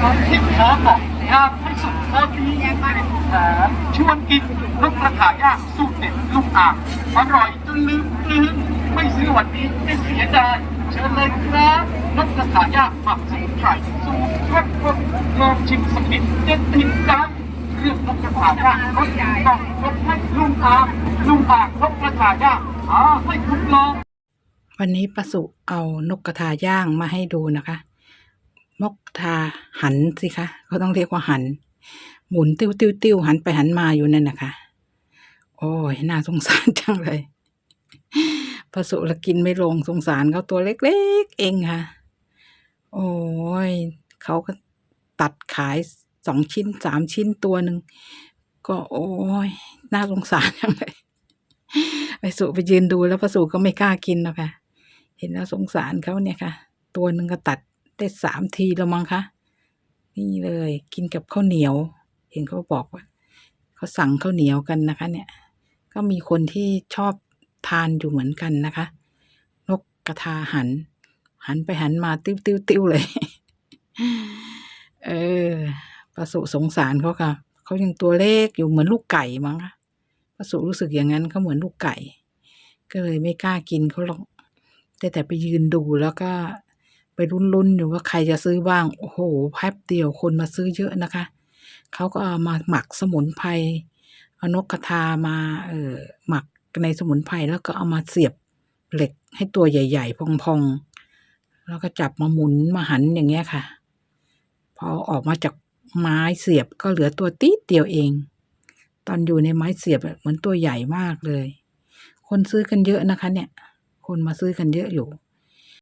ความคิดขอบอกอยากให้สุดโคตรดีแถมชวนกินนกกระถาย่างสูตรเด็ดลูกอ่างอร่อยจนลืมลืนไม่ซื้อวันนี้ไม่เสียดายเชิญเลยครับนกกระถาย่างหมักสมุนไพรสูตรเข้มข้นลองชิมสักนิดเด็ดติดใจเรื่องนกกระถายางรสต้องยกให้ลุงอ่างลุงอ่างนกกระถาย่างหาให้คุณลองวันนี้ป้าสุเอานกกระทาย่างมาให้ดูนะคะ นกกทาหันสิคะเขาต้องเรียกว่าหัน หมุนติ้วติ้วติ้วหันไปหันมาอยู่นั่นนะคะ โอ้ยน่าสงสารจังเลยป้าสุละกินไม่ลงสงสารเขาตัวเล็กๆ เองค่ะ โอ้ยเขาก็ตัดขายสองชิ้นสามชิ้นตัวหนึ่งก็โอ้ยน่าสงสารจังเลยไปสุไปยืนดูแล้วประสูก็ไม่กล้ากินหรอกค่ะ เห็นแล้วสงสารเขาเนี่ยค่ะ ตัวหนึ่งก็ตัด ได้สามทีแล้วมั้งคะ นี่เลยกินกับข้าวเหนียว เห็นเขาบอกว่าเขาสั่งข้าวเหนียวกันนะคะ เนี่ย ก็มีคนที่ชอบทานอยู่เหมือนกันนะคะ นกกระทาหัน หันไปหันมาติ้วติ้วติ้วเลย เออประสุสงสารเขาค่ะเขายังตัวเล็กอยู่เหมือนลูกไก่มั้งคะประสุรู้สึกอย่างนั้นเขาเหมือนลูกไก่ ก็เลยไม่กล้ากินเขาหรอกแต่แต่ไปยืนดูแล้วก็ ไปลุ้นๆอยู่ว่าใครจะซื้อบ้าง โอ้โหแป๊บเดียวคนมาซื้อเยอะนะคะ เขาก็เอามาหมักสมุนไพรเอานกกระทามาเออหมักในสมุนไพรแล้วก็เอามาเสียบเหล็กให้ตัวใหญ่ ๆ พองๆ แล้วก็จับมาหมุนมาหันอย่างเงี้ยค่ะ พอออกมาจากไม้เสียบก็เหลือตัวติดเดียวเอง ตอนอยู่ในไม้เสียบเหมือนตัวใหญ่มากเลย คนซื้อกันเยอะนะคะ เนี่ย คนมาซื้อกันเยอะอยู่